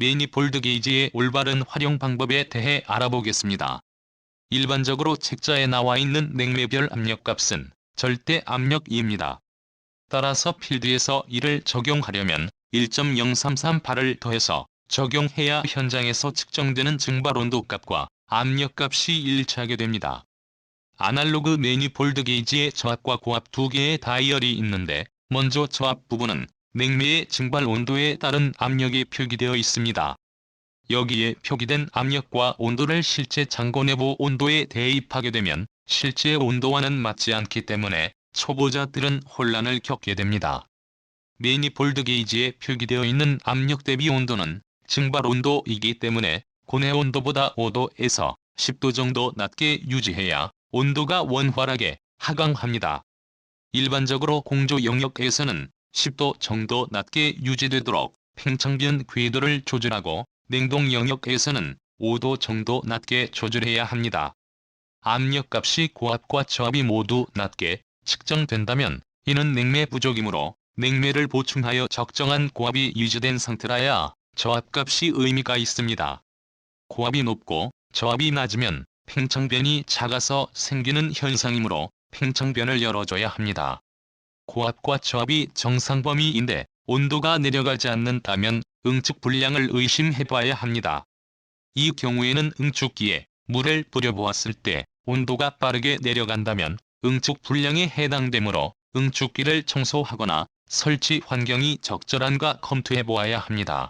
매니폴드 게이지의 올바른 활용 방법에 대해 알아보겠습니다. 일반적으로 책자에 나와 있는 냉매별 압력값은 절대 압력입니다. 따라서 필드에서 이를 적용하려면 1.0338을 더해서 적용해야 현장에서 측정되는 증발 온도 값과 압력값이 일치하게 됩니다. 아날로그 매니폴드 게이지의 저압과 고압 두 개의 다이얼이 있는데 먼저 저압 부분은 냉매의 증발 온도에 따른 압력이 표기되어 있습니다. 여기에 표기된 압력과 온도를 실제 창고 내부 온도에 대입하게 되면 실제 온도와는 맞지 않기 때문에 초보자들은 혼란을 겪게 됩니다. 매니폴드 게이지에 표기되어 있는 압력 대비 온도는 증발 온도이기 때문에 고내 온도보다 5도에서 10도 정도 낮게 유지해야 온도가 원활하게 하강합니다. 일반적으로 공조 영역에서는 10도 정도 낮게 유지되도록 팽창변 궤도를 조절하고 냉동 영역에서는 5도 정도 낮게 조절해야 합니다. 압력값이 고압과 저압이 모두 낮게 측정된다면 이는 냉매 부족이므로 냉매를 보충하여 적정한 고압이 유지된 상태라야 저압값이 의미가 있습니다. 고압이 높고 저압이 낮으면 팽창변이 작아서 생기는 현상이므로 팽창변을 열어줘야 합니다. 고압과 저압이 정상 범위인데 온도가 내려가지 않는다면 응축 불량을 의심해봐야 합니다. 이 경우에는 응축기에 물을 뿌려보았을 때 온도가 빠르게 내려간다면 응축 불량에 해당되므로 응축기를 청소하거나 설치 환경이 적절한가 검토해보아야 합니다.